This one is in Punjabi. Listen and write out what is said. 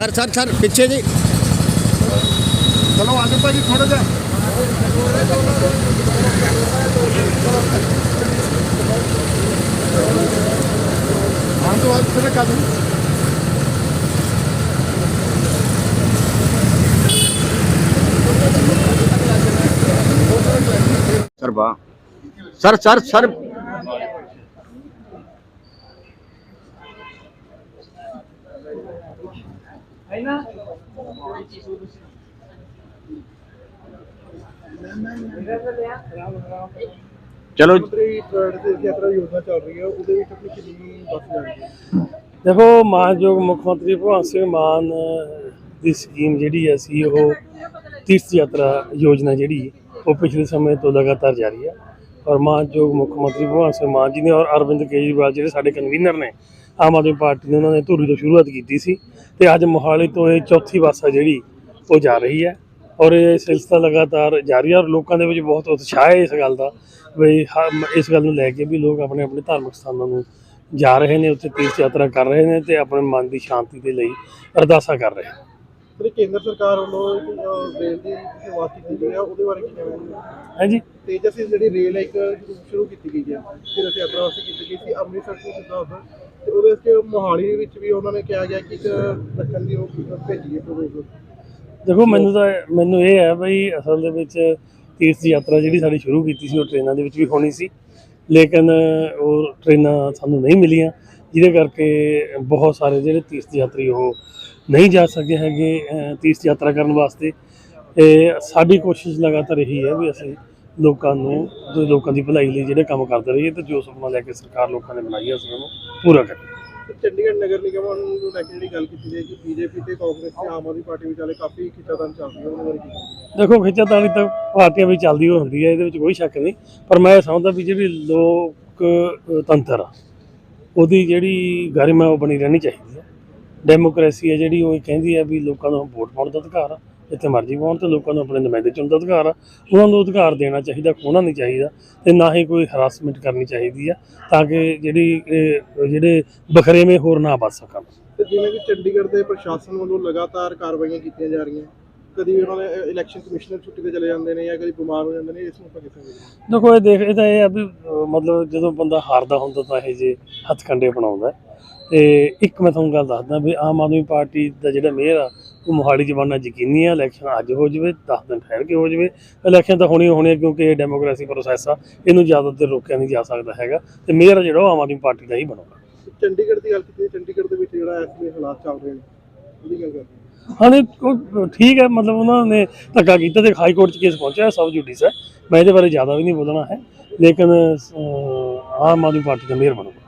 ਸਰ ਸਰ ਸਰ ਪਿੱਛੇ ਜੀ ਚਲੋ ਆਗੇ ਭਾਜੀ ਥੋੜਾ ਜਿਹਾ ਹਾਂ ਤੋਂ ਬਾਅਦ ਫਿਰ ਕਰ ਸਰ ਬਾ ਸਰ ਸਰ ਸਰ ਚਲੋ ਮੰਤਰੀ ਟ੍ਰੇਡ ਦੀ ਯਾਤਰਾ ਯੋਜਨਾ ਚੱਲ ਰਹੀ ਹੈ ਉਹਦੇ ਵਿੱਚ ਆਪਣੀ ਕਿੰਨੀ ਬੱਸ ਜਾਣੀ ਹੈ ਦੇਖੋ ਮਾਨਯੋਗ ਮੁੱਖ ਮੰਤਰੀ ਭਗਵੰਤ ਸਿੰਘ ਮਾਨ ਦੀ ਸਕੀਮ ਜਿਹੜੀ ਹੈ ਸੀ ਉਹ ਤੀਰਥ ਯਾਤਰਾ ਯੋਜਨਾ ਜਿਹੜੀ ਉਹ ਪਿਛਲੇ ਸਮੇਂ ਤੋਂ ਲਗਾਤਾਰ ਜਾਰੀ ਹੈ ਔਰ ਮਾਨਯੋਗ ਮੁੱਖ ਮੰਤਰੀ ਭਗਵੰਤ ਸਿੰਘ ਮਾਨ ਜੀ ਨੇ ਔਰ ਅਰਵਿੰਦ ਕੇਜਰੀਵਾਲ ਜਿਹੜੇ ਸਾਡੇ ਕਨਵੀਨਰ ਨੇ ਆਮ ਆਦਮੀ ਪਾਰਟੀ ਨੇ ਉਹਨਾਂ ਨੇ ਧੂਰੀ ਤੋਂ ਸ਼ੁਰੂਆਤ ਕੀਤੀ ਸੀ ਤੇ ਅੱਜ ਮੋਹਾਲੀ ਤੋਂ ਇਹ ਚੌਥੀ ਬੱਸ ਹੈ ਜਿਹੜੀ ਉਹ ਜਾ ਰਹੀ ਹੈ। ਔਰ ਇਹ ਸਿਲਸਿਲਾ ਲਗਾਤਾਰ ਜਾਰੀ ਹੈ ਔਰ ਲੋਕਾਂ ਦੇ ਵਿੱਚ ਬਹੁਤ ਉਤਸ਼ਾਹ ਹੈ ਇਸ ਗੱਲ ਦਾ ਵੀ ਇਸ ਗੱਲ ਨੂੰ ਲੈ ਕੇ ਵੀ ਲੋਕ ਆਪਣੇ ਆਪਣੇ ਧਾਰਮਿਕ ਸਥਾਨਾਂ ਨੂੰ ਜਾ ਰਹੇ ਨੇ ਉੱਥੇ ਤੀਰਥ ਯਾਤਰਾ ਕਰ ਰਹੇ ਨੇ ਤੇ ਆਪਣੇ ਮਨ ਦੀ ਸ਼ਾਂਤੀ ਦੇ ਲਈ ਅਰਦਾਸਾਂ ਕਰ ਰਹੇ ਨੇ। ਜਿਹੜੀ ਕੇਂਦਰ ਸਰਕਾਰ ਵੱਲੋਂ ਰੇਲ ਦੀ ਸ਼ੁਰੂਆਤ ਕੀਤੀ ਗਈ ਹੈ ਉਹਦੇ ਬਾਰੇ ਕੀ ਕਹਿਣਾ ਹਾਂਜੀ। ਤੇਜਸ ਜਿਹੜੀ ਰੇਲ ਹੈ ਇੱਕ ਸ਼ੁਰੂ ਕੀਤੀ ਗਈ ਹੈ ਤੀਰਥ ਯਾਤਰਾ ਵਾਸਤੇ ਕੀਤੀ ਗਈ ਸੀ ਅੰਮ੍ਰਿਤਸਰ ਤੋਂ ਸਿੱਧਾ ਉੱਧਰ। ਤੇ ਉਹਦੇ ਵਿੱਚ ਮੋਹਾਲੀ ਵਿੱਚ ਵੀ ਉਹਨਾਂ ਨੇ ਕਿਹਾ ਗਿਆ ਕਿ ਇੱਕ ਰੱਖਣ ਦੀ ਉਹ ਭੇਜੀ ਹੈ ਦੇਖੋ, ਮੈਨੂੰ ਤਾਂ ਮੈਨੂੰ ਇਹ ਹੈ ਬਈ ਅਸਲ ਦੇ ਵਿੱਚ ਤੀਰਥ ਯਾਤਰਾ ਜਿਹੜੀ ਸਾਡੀ ਸ਼ੁਰੂ ਕੀਤੀ ਸੀ, ਉਹ ਟ੍ਰੇਨਾਂ ਦੇ ਵਿੱਚ ਵੀ ਹੋਣੀ ਸੀ। ਲੇਕਿਨ ਉਹ ਟ੍ਰੇਨਾਂ ਸਾਨੂੰ ਨਹੀਂ ਮਿਲੀਆਂ, ਜਿਹਦੇ ਕਰਕੇ ਬਹੁਤ ਸਾਰੇ ਜਿਹੜੇ ਤੀਰਥ ਯਾਤਰੀ ਉਹ ਨਹੀਂ ਜਾ ਸਕੇ ਹੈਗੇ ਤੀਰਥ ਯਾਤਰਾ ਕਰਨ ਵਾਸਤੇ। ਤੇ ਸਾਡੀ ਕੋਸ਼ਿਸ਼ ਲਗਾਤਾਰ ਇਹੀ ਹੈ ਵੀ ਅਸੀਂ ਲੋਕਾਂ ਨੂੰ ਜੋ ਲੋਕਾਂ ਦੀ ਭਲਾਈ ਲਈ ਜਿਹੜੇ ਕੰਮ ਕਰਦੇ ਰਹੀਏ ਤੇ ਜੋ ਸੁਪਨਾ ਲੈ ਕੇ ਸਰਕਾਰ ਲੋਕਾਂ ਨੇ ਬਣਾਈ ਹੈ ਅਸੀਂ ਉਹਨੂੰ ਪੂਰਾ ਕਰੀਏ ਤੇ ਚੰਡੀਗੜ੍ਹ ਨਗਰ ਨਿਗਮ ਨੂੰ ਲੈ ਕੇ ਜਿਹੜੀ ਗੱਲ ਕੀਤੀ ਜਾਏ ਕਿ ਬੀਜੇਪੀ ਤੇ ਕਾਂਗਰਸ ਤੇ ਆਮ ਆਦਮੀ ਪਾਰਟੀ ਵਿਚਾਲੇ ਕਾਫੀ ਖਿੱਚਾਤਾਨ ਚੱਲ ਰਹੀ ਹੈ ਉਹਨਾਂ ਬਾਰੇ ਕੀ? ਦੇਖੋ ਖਿੱਚਾਤਾਣੀ ਤਾਂ ਪਾਰਟੀਆਂ ਵਿੱਚ ਚੱਲਦੀ ਹੋ ਹੁੰਦੀ ਹੈ ਇਹਦੇ ਵਿੱਚ ਕੋਈ ਸ਼ੱਕ ਨਹੀਂ ਪਰ ਮੈਂ ਸਮਝਦਾ ਵੀ ਜਿਹੜੀ ਲੋਕ ਤੰਤਰ ਆ ਉਹਦੀ ਜਿਹੜੀ ਗਰਿਮਾ ਉਹ ਬਣੀ ਰਹਿਣੀ ਚਾਹੀਦੀ ਹੈ। ਡੈਮੋਕ੍ਰੇਸੀ ਹੈ ਜਿਹੜੀ ਉਹ ਕਹਿੰਦੀ ਹੈ ਵੀ ਲੋਕਾਂ ਨੂੰ ਵੋਟ ਪਾਉਣ ਦਾ ਅਧਿਕਾਰ ਆ। ਜਿੱਥੇ ਮਰਜ਼ੀ ਪਾਉਣ ਤੇ ਲੋਕਾਂ ਨੂੰ ਆਪਣੇ ਨੁਮਾਇੰਦੇ ਚੁਣਨ ਦਾ ਅਧਿਕਾਰ ਆ। ਉਹਨਾਂ ਨੂੰ ਅਧਿਕਾਰ ਦੇਣਾ ਚਾਹੀਦਾ ਖੋਣਾ ਨਹੀਂ ਚਾਹੀਦਾ ਤੇ ਨਾ ਹੀ ਕੋਈ ਹਰਾਸਮੈਂਟ ਕਰਨੀ ਚਾਹੀਦੀ ਆ ਤਾਂ ਕਿ ਜਿਹੜੀ ਜਿਹੜੇ ਬਖਰੇਵੇਂ ਹੋਰ ਨਾ ਵੱਧ ਸਕਣ। ਤੇ ਜਿਵੇਂ ਕਿ ਚੰਡੀਗੜ੍ਹ ਦੇ ਪ੍ਰਸ਼ਾਸਨ ਵੱਲੋਂ ਲਗਾਤਾਰ ਕਾਰਵਾਈਆਂ ਕੀਤੀਆਂ ਜਾ ਰਹੀਆਂ ਕਦੀ ਉਹਨਾਂ ਦੇ ਇਲੈਕਸ਼ਨ ਕਮਿਸ਼ਨਰ ਛੁੱਟੀ ਤੇ ਚਲੇ ਜਾਂਦੇ ਨੇ ਜਾਂ ਕਦੀ ਬਿਮਾਰ ਹੋ ਜਾਂਦੇ ਨੇ ਇਸ ਨੂੰ ਆਪਾਂ ਕਿੱਥੇ ਵੇਖਦੇ ਦੇਖੋ ਇਹ ਦੇਖ ਇਹ ਤਾਂ ਇਹ ਆ ਵੀ ਮਤਲਬ ਜਦੋਂ ਬੰਦਾ ਹਾਰਦਾ ਹੁੰਦਾ ਤਾਂ ਇਹ ਜੇ ਹੱਥ ਕੰਡੇ ਬਣਾਉਂਦਾ। ਤੇ ਇੱਕ ਮੈਂ ਤੁਹਾਨੂੰ ਗੱਲ ਦੱਸਦਾ ਵੀ ਆਮ ਆਦਮੀ ਪਾਰਟੀ ਦਾ ਜਿਹੜਾ ਮੇਅਰ ਆ ਉਹ ਮੋਹਾਲੀ ਬਣਨਾ ਯਕੀਨੀ ਆ ਇਲੈਕਸ਼ਨ ਅੱਜ ਹੋ ਜਵੇ 10 ਦਿਨ ਠਹਿਰ ਕੇ ਹੋ ਜਵੇ। ਇਲੈਕਸ਼ਨ ਤਾਂ ਹੋਣੀ ਹੋਣੀ ਕਿਉਂਕਿ ਇਹ ਡੈਮੋਕ੍ਰੇਸੀ ਪ੍ਰੋਸੈਸ ਆ ਇਹਨੂੰ ਜ਼ਿਆਦਾ ਦੇਰ ਰੋਕਿਆ ਨਹੀਂ ਜਾ ਸਕਦਾ ਹੈਗਾ ਤੇ ਮੇਅਰ ਜਿਹੜਾ ਉਹ ਆਮ ਆਦਮੀ ਪਾਰਟੀ ਦਾ ਹੀ ਬਣੂਗਾ। ਚੰਡੀਗੜ੍ਹ ਦੀ ਗੱਲ ਕੀਤੀ ਚੰਡੀਗੜ੍ਹ ਦੇ ਵਿੱਚ ਜਿਹੜਾ ਇਸ ਵੇਲੇ ਹਾਲਾਤ ਚੱਲ ਰਹੇ ਨੇ ਉਹਦੀ ਗੱਲ ਕਰਦੇ ਹਾਂ। ਨਹੀਂ ਠੀਕ ਹੈ ਮਤਲਬ ਉਹਨਾਂ ਨੇ ਧੱਕਾ ਕੀਤਾ ਤੇ ਹਾਈ ਕੋਰਟ ਚ ਕੇਸ ਪਹੁੰਚਿਆ ਸਬ ਜੁਡਿਸ ਹੈ। ਮੈਂ ਇਹਦੇ ਬਾਰੇ ਜ਼ਿਆਦਾ ਵੀ ਨਹੀਂ ਬੋਲਣਾ ਹੈ ਲੇਕਿਨ ਆਮ ਆਦਮੀ ਪਾਰਟੀ ਦਾ ਮੇਅਰ ਬਣੂਗਾ।